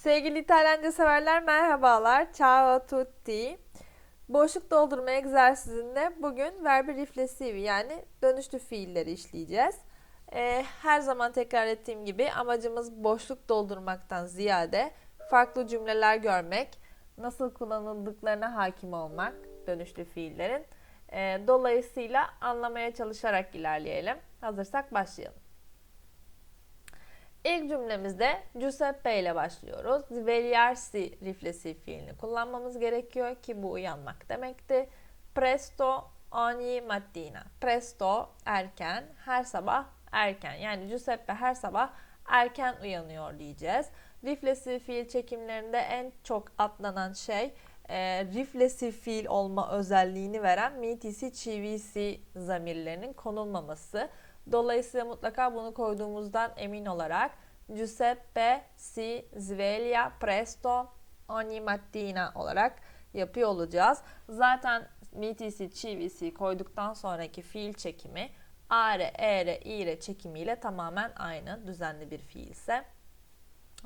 Sevgili İtalyanca severler merhabalar. Ciao tutti. Boşluk doldurma egzersizinde bugün verbi riflessivi yani dönüşlü fiilleri işleyeceğiz. Ee, her zaman tekrar ettiğim gibi amacımız boşluk doldurmaktan ziyade farklı cümleler görmek, nasıl kullanıldıklarına hakim olmak dönüşlü fiillerin. Ee, dolayısıyla anlamaya çalışarak ilerleyelim. Hazırsak başlayalım. İlk cümlemizde Giuseppe ile başlıyoruz. Svegliarsi riflesif fiilini kullanmamız gerekiyor ki bu uyanmak demekti. Presto ogni mattina. Presto erken, her sabah erken. Yani Giuseppe her sabah erken uyanıyor diyeceğiz. Riflesif fiil çekimlerinde en çok atlanan şey e, riflesif fiil olma özelliğini veren mitisi, çivisi zamirlerinin konulmaması. Dolayısıyla mutlaka bunu koyduğumuzdan emin olarak Giuseppe si sveglia presto ogni mattina olarak yapıyor olacağız. Zaten mitisi, çivisi koyduktan sonraki fiil çekimi are, ere, ire çekimiyle tamamen aynı düzenli bir fiilse.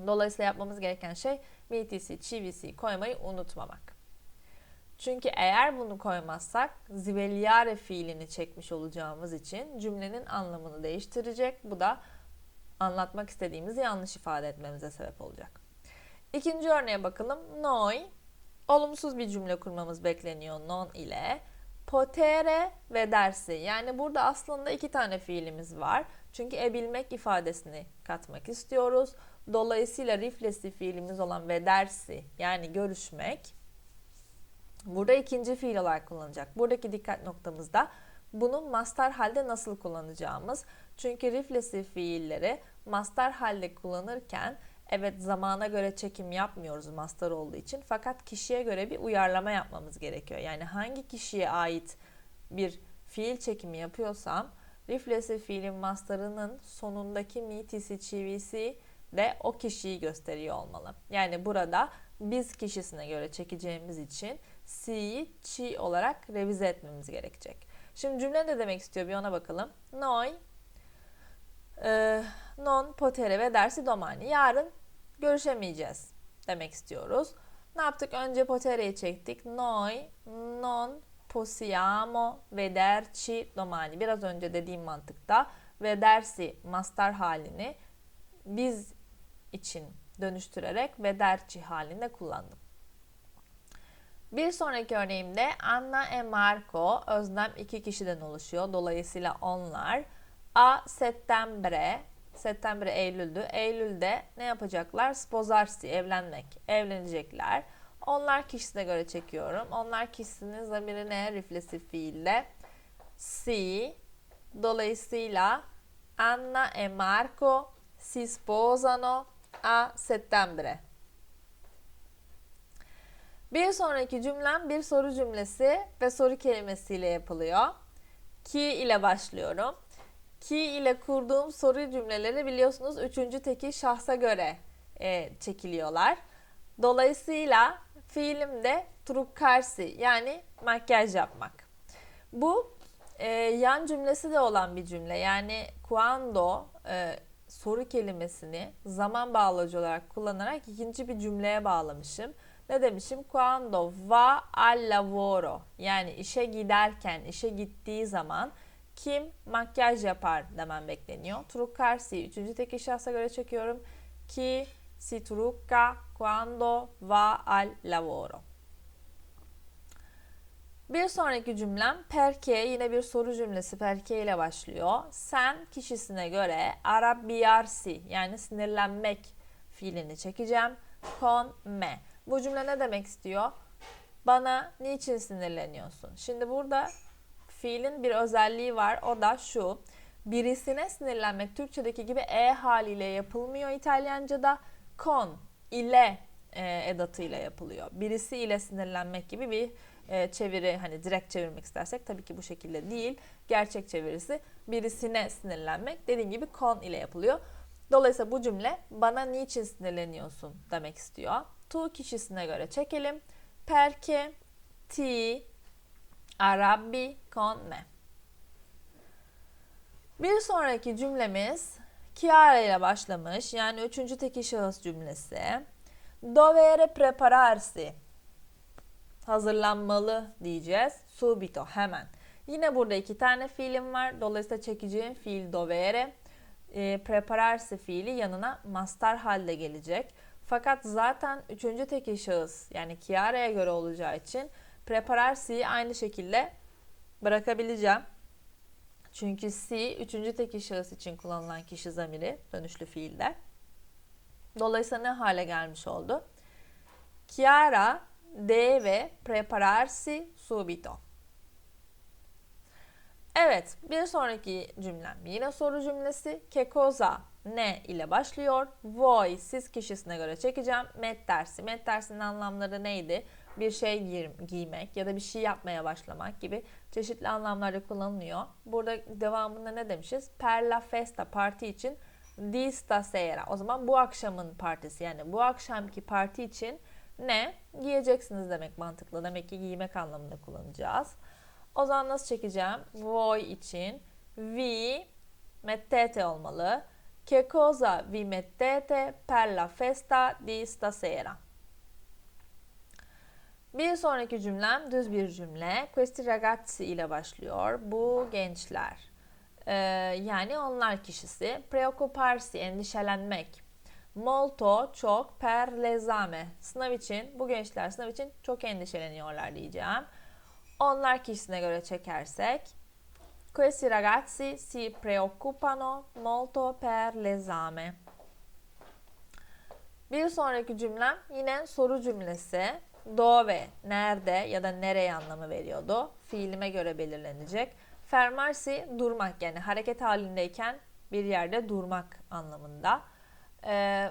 Dolayısıyla yapmamız gereken şey mitisi, çivisi koymayı unutmamak. Çünkü eğer bunu koymazsak ziveliare fiilini çekmiş olacağımız için cümlenin anlamını değiştirecek. Bu da anlatmak istediğimizi yanlış ifade etmemize sebep olacak. İkinci örneğe bakalım. Noi olumsuz bir cümle kurmamız bekleniyor non ile. Potere ve dersi. Yani burada aslında iki tane fiilimiz var. Çünkü ebilmek ifadesini katmak istiyoruz. Dolayısıyla riflesif fiilimiz olan ve dersi yani görüşmek Burada ikinci fiil olarak kullanacak. Buradaki dikkat noktamızda bunu master halde nasıl kullanacağımız. Çünkü riflesif fiilleri master halde kullanırken evet zamana göre çekim yapmıyoruz master olduğu için fakat kişiye göre bir uyarlama yapmamız gerekiyor. Yani hangi kişiye ait bir fiil çekimi yapıyorsam riflesif fiilin masterının sonundaki mitisi çivisi de o kişiyi gösteriyor olmalı. Yani burada biz kişisine göre çekeceğimiz için si'yi çi olarak revize etmemiz gerekecek. Şimdi cümle ne demek istiyor bir ona bakalım. Noi e, non potere ve dersi domani. Yarın görüşemeyeceğiz demek istiyoruz. Ne yaptık? Önce potere'yi çektik. Noi non possiamo vederci domani. Biraz önce dediğim mantıkta vedersi master halini biz için dönüştürerek vederci halinde kullandım. Bir sonraki örneğimde Anna e Marco özlem iki kişiden oluşuyor. Dolayısıyla onlar a settembre settembre Eylül'dü. Eylül'de ne yapacaklar? Sposarsi evlenmek. Evlenecekler. Onlar kişisine göre çekiyorum. Onlar kişisinin zamiri ne? Riflesif fiille. Si. Dolayısıyla Anna e Marco si sposano a settembre. Bir sonraki cümlem bir soru cümlesi ve soru kelimesiyle yapılıyor. Ki ile başlıyorum. Ki ile kurduğum soru cümleleri biliyorsunuz üçüncü teki şahsa göre e, çekiliyorlar. Dolayısıyla fiilim de truccarsi yani makyaj yapmak. Bu e, yan cümlesi de olan bir cümle. Yani quando e, soru kelimesini zaman bağlacı olarak kullanarak ikinci bir cümleye bağlamışım. Ne demişim? Quando va al lavoro yani işe giderken, işe gittiği zaman kim makyaj yapar demem bekleniyor. Truccarsi üçüncü tek şahsa göre çekiyorum. Ki si trucca quando va al lavoro. Bir sonraki cümlem perke yine bir soru cümlesi perke ile başlıyor. Sen kişisine göre arabbiarsi yani sinirlenmek fiilini çekeceğim. Con me. Bu cümle ne demek istiyor? Bana niçin sinirleniyorsun? Şimdi burada fiilin bir özelliği var. O da şu. Birisine sinirlenmek Türkçedeki gibi e haliyle yapılmıyor İtalyanca'da. Con ile e, edatıyla yapılıyor. Birisi ile sinirlenmek gibi bir e, çeviri hani direkt çevirmek istersek tabii ki bu şekilde değil. Gerçek çevirisi birisine sinirlenmek dediğim gibi con ile yapılıyor. Dolayısıyla bu cümle bana niçin sinirleniyorsun demek istiyor. Tu kişisine göre çekelim. Perché ti arrabbi con me. Bir sonraki cümlemiz Chiara ile başlamış. Yani üçüncü tekil şahıs cümlesi. Dovere prepararsi. Hazırlanmalı diyeceğiz. Subito hemen. Yine burada iki tane fiilim var. Dolayısıyla çekeceğim fiil dovere. E, prepararsi fiili yanına mastar halde gelecek. Fakat zaten üçüncü tekil şahıs yani Chiara'ya göre olacağı için prepararsi'yi aynı şekilde bırakabileceğim. Çünkü si üçüncü tekil şahıs için kullanılan kişi zamiri dönüşlü fiilde. Dolayısıyla ne hale gelmiş oldu? Chiara deve prepararsi subito. Evet, bir sonraki cümlem yine soru cümlesi. Che ne ile başlıyor. Voi siz kişisine göre çekeceğim. Met dersi. Met dersinin anlamları neydi? Bir şey giy- giymek ya da bir şey yapmaya başlamak gibi çeşitli anlamlarda kullanılıyor. Burada devamında ne demişiz? Per la festa parti için di stasera. O zaman bu akşamın partisi yani bu akşamki parti için ne? Giyeceksiniz demek mantıklı. Demek ki giymek anlamında kullanacağız. O zaman nasıl çekeceğim? Voi için vi mettete olmalı. Che cosa vi mettete per la festa di stasera? Bir sonraki cümlem düz bir cümle. Questi ragazzi ile başlıyor. Bu gençler. Ee, yani onlar kişisi. Preoccuparsi, endişelenmek. Molto, çok. Per l'esame, sınav için. Bu gençler sınav için çok endişeleniyorlar diyeceğim. Onlar kişisine göre çekersek. Questi ragazzi si preoccupano molto per l'esame. Bir sonraki cümlem yine soru cümlesi. Dove, nerede ya da nereye anlamı veriyordu. Fiilime göre belirlenecek. Fermarsi durmak yani hareket halindeyken bir yerde durmak anlamında. Ee,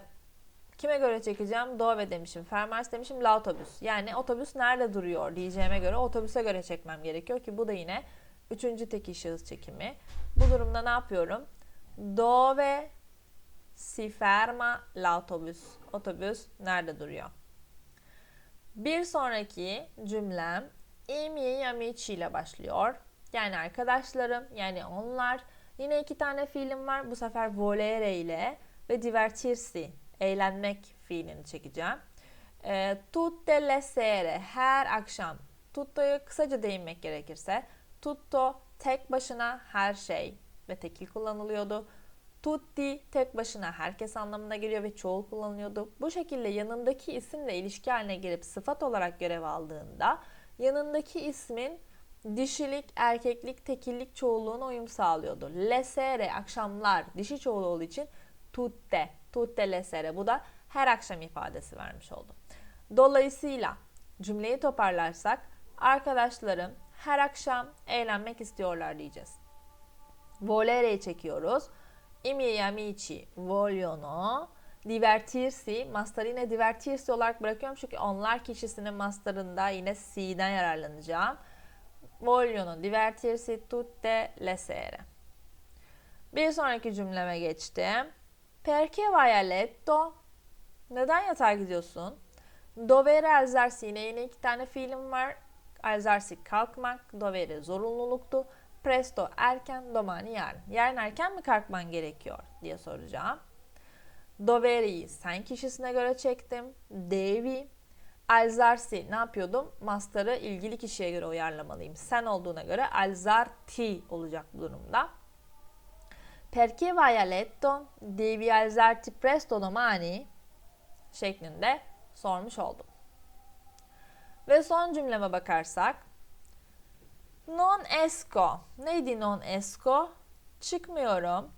kime göre çekeceğim? Dove demişim. Fermars demişim. La otobüs. Yani otobüs nerede duruyor diyeceğime göre otobüse göre çekmem gerekiyor ki bu da yine üçüncü tekil şahıs çekimi. Bu durumda ne yapıyorum? Dove si ferma la otobüs. Nerede duruyor? Bir sonraki cümlem i miei amici ile başlıyor. Yani arkadaşlarım, yani onlar. Yine iki tane fiilim var. Bu sefer volere ile ve divertirsi, eğlenmek fiilini çekeceğim. E, tutte le sere, her akşam. Tutto'yu kısaca değinmek gerekirse. Tutto tek başına her şey ve tekil kullanılıyordu. Tutti tek başına herkes anlamına geliyor ve çoğul kullanılıyordu. Bu şekilde yanındaki isimle ilişki haline gelip sıfat olarak görev aldığında yanındaki ismin dişilik, erkeklik, tekillik çoğulluğuna uyum sağlıyordu. Lesere akşamlar dişi çoğul olduğu için tutte, tutte lesere bu da her akşam ifadesi vermiş oldu. Dolayısıyla cümleyi toparlarsak arkadaşlarım her akşam eğlenmek istiyorlar diyeceğiz. Volere'yi çekiyoruz. I miei amici vogliono divertirsi. Mastarı divertirsi olarak bırakıyorum çünkü onlar kişisinin mastarında yine si'den yararlanacağım. Vogliono divertirsi tutte le sere. Bir sonraki cümleme geçtim. Perché vai a letto? Neden yatağa gidiyorsun? Dovere alzarsi yine yine iki tane fiilim var. Alzarsi kalkmak, dovere zorunluluktu. Presto erken, domani yarın. Yarın erken mi kalkman gerekiyor diye soracağım. Doveri'yi sen kişisine göre çektim. Devi. Alzarsi ne yapıyordum? Master'ı ilgili kişiye göre uyarlamalıyım. Sen olduğuna göre alzarti olacak bu durumda. Perché vai a letto? Devi alzarti presto domani? şeklinde sormuş oldum. Ve son cümleme bakarsak Non esco. Neydi non esco? Çıkmıyorum.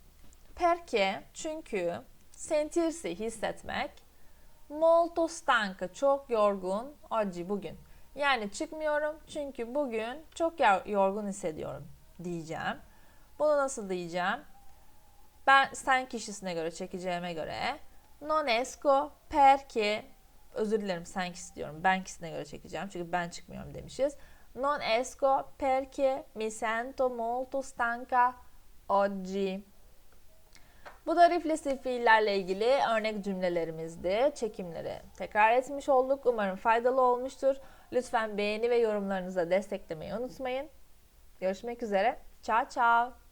Perché? Çünkü sentirsi hissetmek. Molto stanca. Çok yorgun. Oggi bugün. Yani çıkmıyorum çünkü bugün çok yorgun hissediyorum diyeceğim. Bunu nasıl diyeceğim? Ben sen kişisine göre çekeceğime göre non esco perché özür dilerim sen kişi diyorum. Ben kişisine göre çekeceğim. Çünkü ben çıkmıyorum demişiz. Non esco perché mi sento molto stanca oggi. Bu da riflesif fiillerle ilgili örnek cümlelerimizdi. Çekimleri tekrar etmiş olduk. Umarım faydalı olmuştur. Lütfen beğeni ve yorumlarınızla desteklemeyi unutmayın. Görüşmek üzere. Ciao ciao.